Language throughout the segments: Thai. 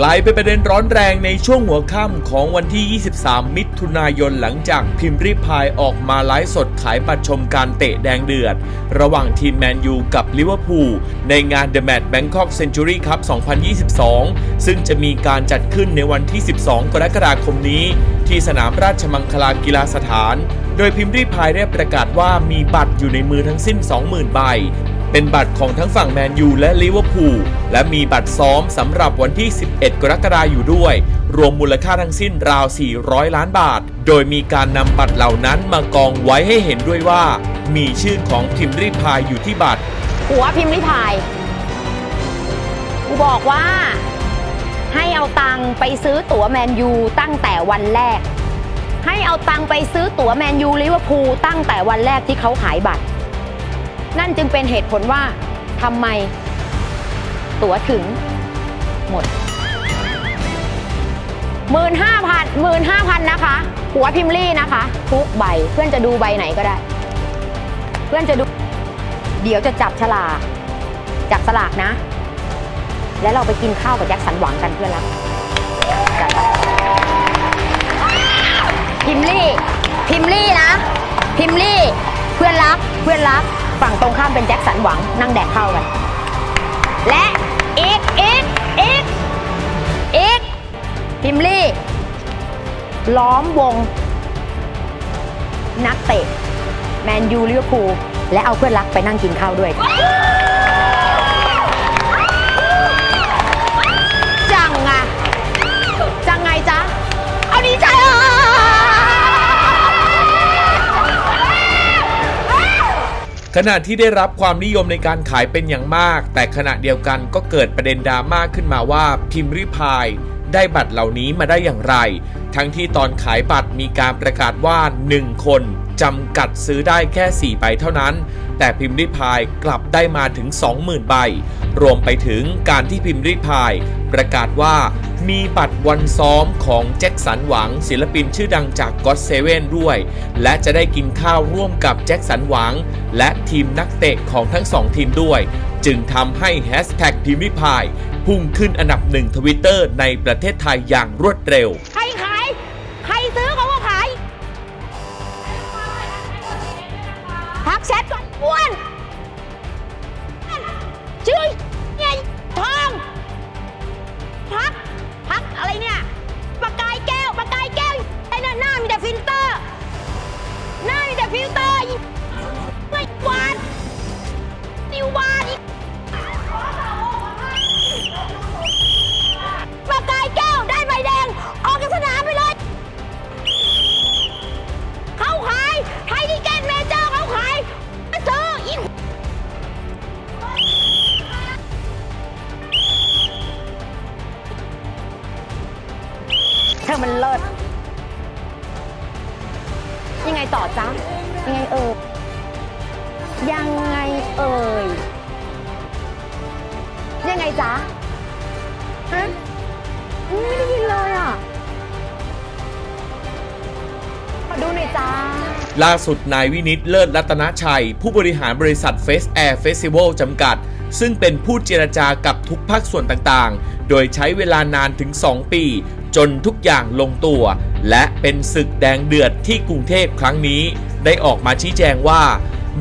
กลายเป็นประเด็นร้อนแรงในช่วงหัวค่ำของวันที่ 23 มิถุนายนหลังจากพิมพ์ริพายออกมาไลฟ์สดขายบัตรชมการเตะแดงเดือด ระหว่างทีมแมนยูกับลิเวอร์พูลในงาน The Match Bangkok Century Cup 2022 ซึ่งจะมีการจัดขึ้นในวันที่ 12 กรกฎาคมนี้ ที่สนามราชมังคลากีฬาสถาน โดยพิมพ์ริพายได้ประกาศว่ามีบัตรอยู่ในมือทั้งสิ้น 20,000 ใบ เป็นบัตรของทั้งฝั่งแมนยูและลิเวอร์พูลและมีบัตรซ้อมสำหรับวันที่ 11 กรกฎาคมอยู่ด้วย รวมมูลค่าทั้งสิ้นราว 400 ล้านบาท โดยมีการนำบัตรเหล่านั้นมากองไว้ให้เห็นด้วยว่า มีชื่อของพิมพ์ริพายอยู่ที่บัตร หัวพิมพ์ริพาย กูบอกว่า ให้เอาตังไปซื้อตั๋วแมนยูตั้งแต่วันแรก ให้เอาตังไปซื้อตั๋วแมนยูลิเวอร์พูลตั้งแต่วันแรกที่เขาขายบัตร นั่นจึงเป็นเหตุผลว่าทำไมตั๋วถึงหมดหมื่นห้าพันหมื่นห้าพันนะคะ หัวพิมพ์ลี่นะคะ ทุกใบเพื่อนจะดูใบไหนก็ได้ เพื่อนจะดู เดี๋ยวจะจับฉลาก จับสลากนะ แล้วเราไปกินข้าวกับแจ็คสันหวังกันเพื่อนรักจัดไปพิมลี่ พิมลี่นะ พิมลี่ เพื่อนรัก เพื่อนรัก ฝั่งตรงข้ามเป็นแจ็คสันหวังนั่งแดกข้าวกัน และอีกอีกอีกอีกพิมลี่ ล้อมวง นักเตะ แมนยูลิเวอร์พูลและเอาเพื่อนรักไปนั่งกินข้าวด้วย ขณะที่ได้รับความนิยมในการขายเป็นอย่างมาก แต่ขณะเดียวกันก็เกิดประเด็นดราม่าขึ้นมาว่าพิมพ์ริพายได้บัตรเหล่านี้มาได้อย่างไร ทั้งที่ตอนขายบัตรมีการประกาศว่า 1 คนจำกัดซื้อได้แค่ 4 ใบเท่านั้น แต่พิมพ์ริพายกลับได้มาถึง 20,000 ใบ รวมไปถึงการที่พิมพ์ริพาย ประกาศว่ามีบัตรวันซ้อมของแจ็คสันหวังศิลปินชื่อดังจากก็ t เซเว่นด้วย และจะได้กินข้าวร่วมกับแจ็คสันหวัง และทีมนักเตะของทั้งสองทีมด้วย จึงทำให้แฮชแท็กพิมพ์ริพาย พุ่งขึ้นอันดับหนึ่งทวิตเตอร์ในประเทศไทยอย่างรวดเร็ว อมันเลิศ ยังไงต่อจ๊ะ ยังไงเอ่ย ยังไงเอ่ย ยังไงจ๊ะฮะไม่ได้ยินเลยอะ ขอดูหน่อยจ้า ล่าสุดนายวินิตเลิศรัตนชัย ผู้บริหารบริษัท Face Air Festival จำกัด ซึ่งเป็นผู้เจรจากับทุกภาคส่วนต่างๆ โดยใช้เวลานานถึง 2 ปี จนทุกอย่างลงตัว และเป็นศึกแดงเดือดที่กรุงเทพครั้งนี้ ได้ออกมาชี้แจงว่า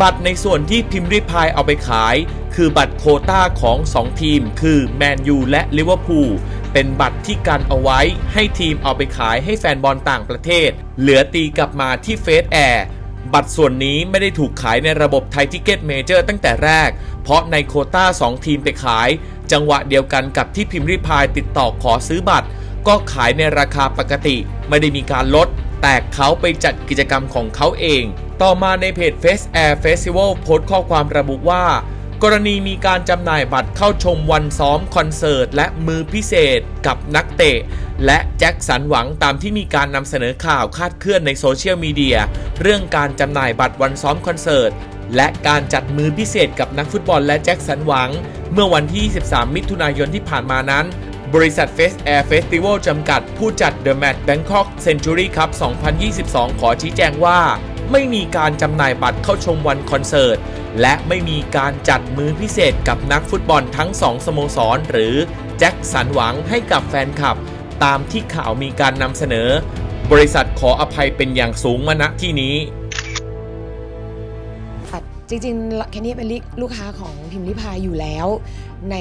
บัตรในส่วนที่พิมพ์ริพายเอาไปขาย คือบัตรโคต้าของ 2 ทีม คือแมนยูและลิเวอร์พูลเป็นบัตรที่กันเอาไว้ให้ทีมเอาไปขายให้แฟนบอลต่างประเทศ เหลือตีกลับมาที่เฟสแอร์บัตรส่วนนี้ไม่ได้ถูกขายในระบบไทยทิเก็ตเมเจอร์ตั้งแต่แรก เพราะในโคต้า 2 ทีมไปขาย จังหวะเดียวกันกับที่พิมพ์ริพายติดต่อขอซื้อบัตร ก็ขายในราคาปกติไม่ได้มีการลด แต่เขาไปจัดกิจกรรมของเขาเอง ต่อมาในเพจ Face Air Festival โพสต์ข้อความระบุว่า กรณีมีการจำหน่ายบัตรเข้าชมวันซ้อมคอนเสิร์ต และมือพิเศษกับนักเตะ และแจ็คสันหวังตามที่มีการนำเสนอข่าวคาดเคลื่อนในโซเชียลมีเดียเรื่องการจำหน่ายบัตรวันซ้อมคอนเสิร์ตและการจัดมือพิเศษกับนักฟุตบอลและแจ็คสันหวัง เมื่อวันที่ 23 มิถุนายนที่ผ่านมานั้น บริษัท Face Air Festival จำกัด ผู้จัด The Match Bangkok Century Cup 2022 ขอชี้แจงว่า ไม่มีการจำหน่ายบัตรเข้าชมวันคอนเสิร์ต และไม่มีการจัดมื้อพิเศษกับนักฟุตบอลทั้งสองสโมสร หรือแจ็คสันหวังให้กับแฟนคลับ ตามที่ข่าวมีการนำเสนอ บริษัทขออภัยเป็นอย่างสูงมาณที่นี้จริงๆแคนนี่เป็นลูกค้าของพิมพ์ลิพายอยู่แล้ว ใน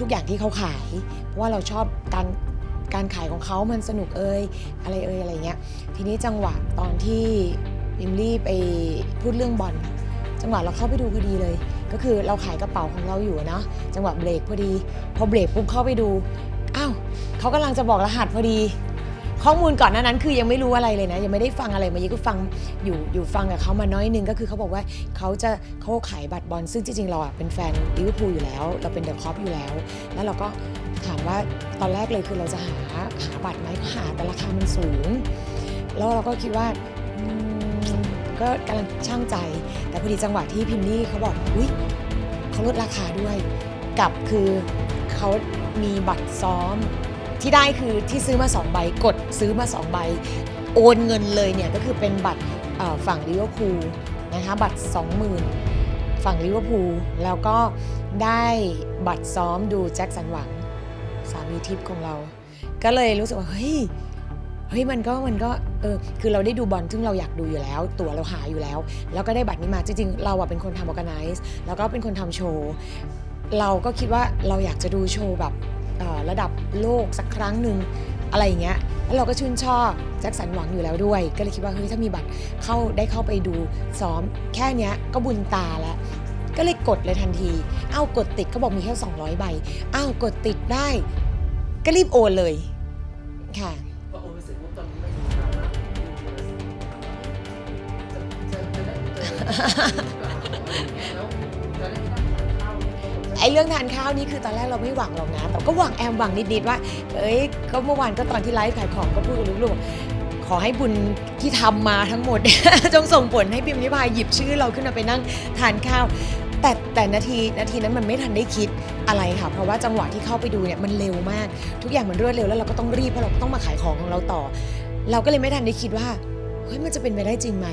ทุกๆอย่างที่เขาขาย เพราะว่าเราชอบการการขายของเขามันสนุกเอ่ยอะไรเอ่ยอะไรเงี้ย ทีนี้จังหวะตอนที่พิมลี่ไปพูดเรื่องบอลจังหวะเราเข้าไปดูพอดีเลย ก็คือเราขายกระเป๋าของเราอยู่นะจังหวะเบรกพอดี พอเบรกปุ๊บเข้าไปดูอ้าวเขากำลังจะบอกรหัสพอดี ข้อมูลก่อนหน้านั้นคือยังไม่รู้อะไรเลยนะ ยังไม่ได้ฟังอะไรมาเยอะก็ฟังอยู่อยู่ฟังกับเขามาน้อยนึงก็คือเขาบอกว่าเขาจะเขาขายบัตรบอลซึ่งจริงๆเราอะเป็นแฟนลิเวอร์พูลอยู่แล้ว เราเป็นเดอะคอปอยู่แล้ว แล้วเราก็ถามว่าตอนแรกเลยคือเราจะหาหาบัตรไหมก็หาแต่ราคามันสูง แล้วเราก็คิดว่าก็กำลังช่างใจ แต่พอดีจังหวะที่พิมพ์นี่เขาบอกอุ้ยเขาลดราคาด้วย กับคือเขามีบัตรซ้อม ที่ได้คือที่ซื้อมา2ใบกดซื้อมา2ใบโอนเงินเลยเนี่ยก็คือเป็นบัตรฝั่งลิเวอร์พูลนะคะบัตร 20,000 ฝั่งลิเวอร์พูลแล้วก็ได้บัตรซ้อมดูแจ็คสันหวังสามีทิพย์ของเรา ก็เลยรู้สึกว่าเฮ้ยเฮ้ยมันก็มันก็เออคือเราได้ดูบอลซึ่งเราอยากดูอยู่แล้ว ตั๋วเราหาอยู่แล้ว แล้วก็ได้บัตรนี้มาจริงๆ เราอะเป็นคนทำ organize แล้วก็เป็นคนทำโชว์ เราก็คิดว่าเราอยากจะดูโชว์แบบ ระดับโลกสักครั้งหนึ่งอะไรอย่างเงี้ยแล้วเราก็ชื่นชอบแจ็คสันหวังอยู่แล้วด้วย ก็เลยคิดว่าเฮ้ยถ้ามีบัตรเข้าได้เข้าไปดูซ้อมแค่เนี้ยก็บุญตาแล้วก็เลยกดเลยทันที เอ้ากดติดก็บอกมีแค่200 ใบเอ้ากดติดได้ ก็รีบโอนเลยค่ะ ไอ้เรื่องทานข้าวนี่คือตอนแรกเราไม่หวังหรอกนะแต่ก็หวังแอมหวังนิดๆว่า เอ้ยก็เมื่อวานก็ตอนที่ไลฟ์ขายของก็พูดกับลูกๆขอให้บุญที่ทำมาทั้งหมด จงส่งผลให้พิมพ์นิพายหยิบชื่อเราขึ้นมาไปนั่งทานข้าวแต่แต่นาทีนาทีนั้นมันไม่ทันได้คิดอะไรค่ะ เพราะว่าจังหวะที่เข้าไปดูเนี่ยมันเร็วมาก ทุกอย่างมันรวดเร็วแล้วเราก็ต้องรีบเพราะเราก็ต้องมาขายของของเราต่อ เราก็เลยไม่ทันได้คิดว่าเฮ้ยมันจะเป็นไปได้จริงไหม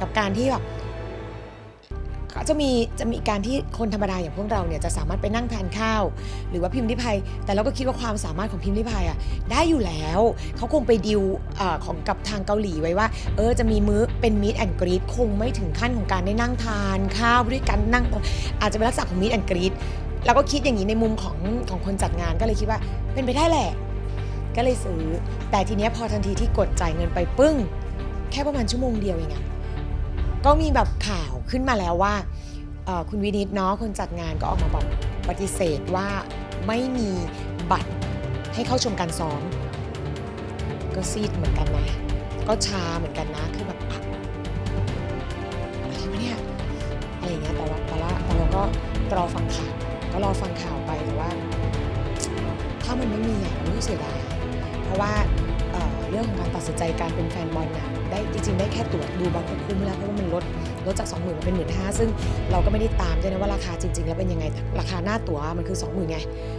กับการที่แบบ จะมีจะมีการที่คนธรรมดาอย่างพวกเราเนี่ยจะสามารถไปนั่งทานข้าว หรือว่าพิมพ์ริพายแต่เราก็คิดว่าความสามารถของพิมพ์ริพายอะได้อยู่แล้วเขาคงไปดิวเออของกับทางเกาหลีไว้ว่า เออจะมีมื้อเป็นมิตแอนกรีดคงไม่ถึงขั้นของการได้นั่งทานข้าวด้วยกันนั่งอาจจะเป็นลักษณะของมิตแอนกรีดเราก็คิดอย่างนี้ในมุมของของคนจัดงานก็เลยคิดว่าเป็นไปได้แหละ ก็เลยซื้อ แต่ทีเนี้ยพอทันทีที่กดจ่ายเงินไปปึ้ง แค่ประมาณชั่วโมงเดียวเองอะ ก็มีแบบข่าวขึ้นมาแล้วว่าคุณวินิตเนาะคนจัดงานก็ออกมาบอกปฏิเสธว่าไม่มีบัตรให้เข้าชมการซ้อม ก็ซีดเหมือนกันนะ ก็ชาเหมือนกันนะคือแบบอะไรวะเนี่ยอะไรเงี้ยแต่ว่าแต่ละแต่เราก็รอฟังข่าวก็รอฟังข่าวไปแต่ว่า ถ้ามันไม่มีอะรู้สึกเสียดายเพราะว่า รื่องของการตัดสินใจการเป็นแฟนบอลน่ะได้จริงๆ ได้แค่ตั๋วดูบอลก็คุ้มแล้วเพราะว่ามันลดลดจาก 20,000มาเป็นหมื่นห้าซึ่งเราก็ไม่ได้ตามด้วยนะว่าราคาจริง ๆ แล้วเป็นยังไงราคาหน้าตั๋วมันคือ 20,000ไง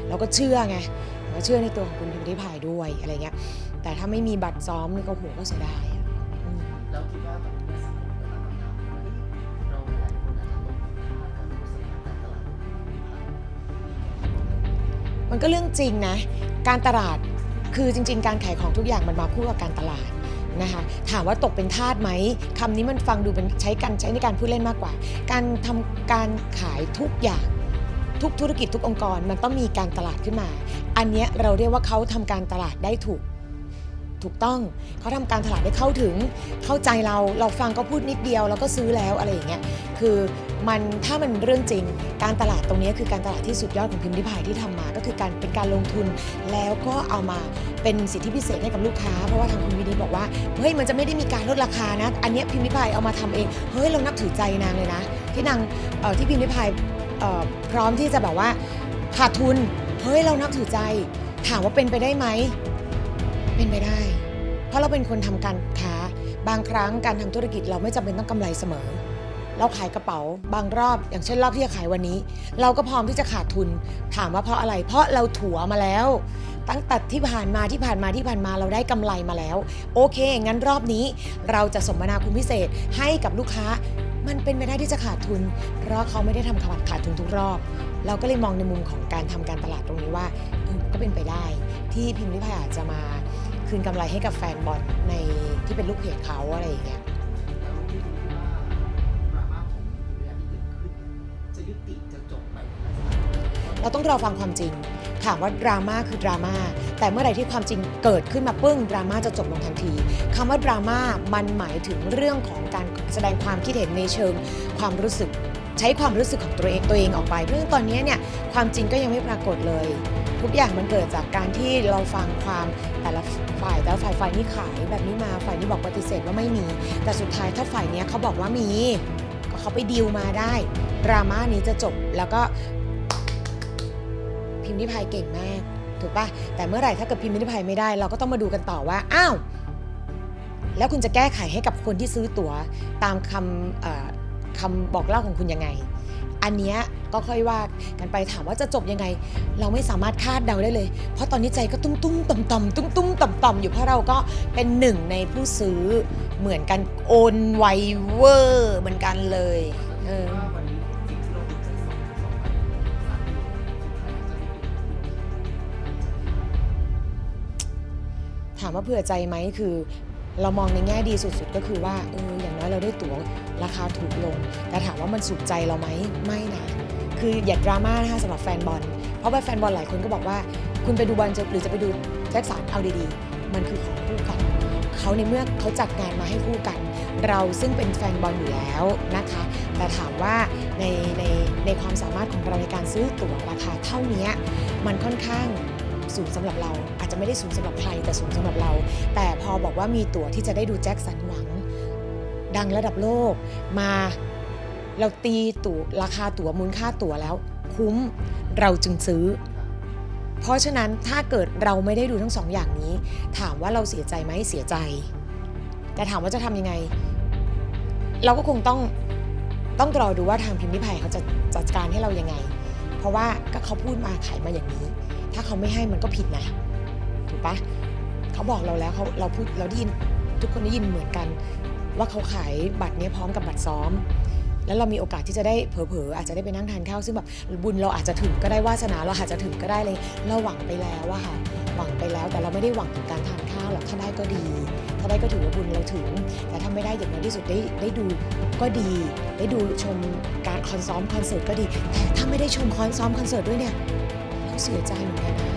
เราก็เชื่อไงเราก็เชื่อในตัวของคุณพิมพ์ริพายด้วยอะไรเงี้ยแต่ถ้าไม่มีบัตรซ้อมนี่ก็โหก็เสียดายอะอืมแล้วคิดว่าแบบในสังคมก็ตั้งคำถามว่าเราหลายคนอาจจะลงค่าการโฆษณาการตลาดมันก็เรื่องจริงนะ การตลาด คือจริง ๆ การขายของทุกอย่างมันมาคู่กับการตลาดนะคะถามว่าตกเป็นทาสไหมคำนี้มันฟังดูเป็นใช้กันใช้ในการพูดเล่นมากกว่า การทำการขายทุกอย่างทุกธุรกิจทุกองค์กรมันต้องมีการตลาดขึ้นมา อันนี้เราเรียกว่าเขาทำการตลาดได้ถูก ถูกต้อง เขาทำการตลาดได้เข้าถึง เข้าใจเราเราฟังก็พูดนิดเดียวแล้วก็ซื้อแล้วอะไรอย่างเงี้ยคือมันถ้ามันเรื่องจริง การตลาดตรงนี้คือการตลาดที่สุดยอดของพิมพ์ริพายที่ทำมา ก็คือการเป็นการลงทุนแล้วก็เอามาเป็นสิทธิพิเศษให้กับลูกค้าเพราะว่าทางคุณวินิบอกว่าเฮ้ยมันจะไม่ได้มีการลดราคานะ อันนี้พิมพ์ริพายเอามาทำเองเฮ้ยเรานับถือใจนางเลยนะ ที่นางที่พิมพ์ริพายพร้อมที่จะแบบว่าขาดทุนเฮ้ยเรานับถือใจ ถามว่าเป็นไปได้ไหม เป็นไปได้ เพราะเราเป็นคนทำการค้า บางครั้งการทำธุรกิจเราไม่จำเป็นต้องกำไรเสมอ เราขายกระเป๋า บางรอบ อย่างเช่นรอบที่จะขายวันนี้ เราก็พร้อมที่จะขาดทุน ถามว่าเพราะอะไร เพราะเราถัวมาแล้ว ตั้งแต่ที่ผ่านมาที่ผ่านมาที่ผ่านมาเราได้กำไรมาแล้ว โอเค งั้นรอบนี้ เราจะสมนาคุณพิเศษให้กับลูกค้า มันเป็นไปได้ที่จะขาดทุน เพราะเขาไม่ได้ทำขาดขาดทุนทุกรอบ เราก็เลยมองในมุมของการทำการตลาดตรงนี้ว่าก็เป็นไปได้ที่พิมพ์ริพายอาจจะมา คืนกำไรให้กับแฟนบอลในที่เป็นลูกเพจเขาอะไรอย่างเงี้ยแล้วที่ดูว่าดราม่าของเรื่องที่เกิดขึ้นจะยุติจะจบไปในลักษณะเราต้องรอฟังความจริง ถามว่าดราม่าคือดราม่า แต่เมื่อไหร่ที่ความจริงเกิดขึ้นมาปึ้งดราม่าจะจบลงทันทีคำว่าดราม่ามันหมายถึงเรื่องของการแสดงความคิดเห็นในเชิงความรู้สึก ใช้ความรู้สึกของตัวเองตัวเองออกไป เรื่องตอนนี้เนี่ยความจริงก็ยังไม่ปรากฏเลย ทุกอย่างมันเกิดจากการที่เราฟังความแต่ละฝ่ายแต่ละฝ่ายฝ่ายนี้ขายแบบนี้มาฝ่ายนี้บอกปฏิเสธว่าไม่มี แต่สุดท้ายถ้าฝ่ายนี้เขาบอกว่ามี ก็เขาไปดีลมาได้ดราม่านี้จะจบแล้วก็พิมพ์นิพายเก่งมากถูกปะแต่เมื่อไหร่ถ้าเกิดพิมพ์นิพายไม่ได้ เราก็ต้องมาดูกันต่อว่าอ้าวแล้วคุณจะแก้ไขให้กับคนที่ซื้อตั๋วตามคำคำบอกเล่าของคุณยังไง อันเนี้ยก็ค่อยว่ากันไปถามว่าจะจบยังไง เราไม่สามารถคาดเดาได้เลย เพราะตอนนี้ใจก็ตุ้มตุ้มต่ำต่ำตุ้มตุ้มต่ำต่ำอยู่เพราะเราก็เป็นหนึ่งในผู้ซื้อเหมือนกันโอนไวเวอร์เหมือนกันเลยเออถามว่าเผื่อใจไหมคือ เรามองในแง่ดีสุดๆ ก็คือว่าเอออย่างน้อยเราได้ตั๋วราคาถูกลง แต่ถามว่ามันสุขใจเราไหมไม่นะ คืออย่าดราม่านะคะสำหรับแฟนบอล เพราะว่าแฟนบอลหลายคนก็บอกว่า คุณไปดูบอลจะหรือจะไปดูแจ็คสันเอาดีๆ มันคือของคู่กันเขาในเมื่อเขาจัดงานมาให้คู่กัน เราซึ่งเป็นแฟนบอลอยู่แล้วนะคะ แต่ถามว่าในในในความสามารถของเราในการซื้อตั๋วราคาเท่านี้มันค่อนข้าง สูงสำหรับเรา อาจจะไม่ได้สูงสำหรับใครแต่สูงสำหรับเรา แต่พอบอกว่ามีตั๋วที่จะได้ดูแจ็คสันหวัง ดังระดับโลกมาเราตีตั๋วราคาตั๋วมูลค่าตั๋วแล้ว คุ้มเราจึงซื้อ เพราะฉะนั้นถ้าเกิดเราไม่ได้ดูทั้งสองอย่างนี้ ถามว่าเราเสียใจไหมเสียใจ แต่ถามว่าจะทำยังไง เราก็คงต้องต้องรอดูว่าทางพิมพ์นิพายเขาจะจัดการให้เรายังไง เพราะว่าก็เขาพูดมาขายมาอย่างนี้ ถ้าเขาไม่ให้มันก็ผิดนะถูกปะเขาบอกเราแล้วเขาเราพูดเราได้ยินทุกคนได้ยินเหมือนกัน ว่าเขาขายบัตรนี้พร้อมกับบัตรซ้อม แล้วเรามีโอกาสที่จะได้เผลอๆอาจจะได้ไปนั่งทานข้าวซึ่งแบบบุญเราอาจจะถึงก็ได้วาสนาเราอาจจะถึงก็ได้เลยเราหวังไปแล้วอะค่ะหวังไปแล้วแต่เราไม่ได้หวังถึงการทานข้าวหรอกถ้าได้ก็ดี ถ้าได้ก็ถือว่าบุญเราถึง แต่ถ้าไม่ได้อย่างน้อยที่สุดได้ได้ดูก็ดี ได้ดูชมการคอนซ้อมคอนเสิร์ตก็ดีแต่ถ้าไม่ได้ชมคอนซ้อมคอนเสิร์ตด้วยเนี่ย เราเสีย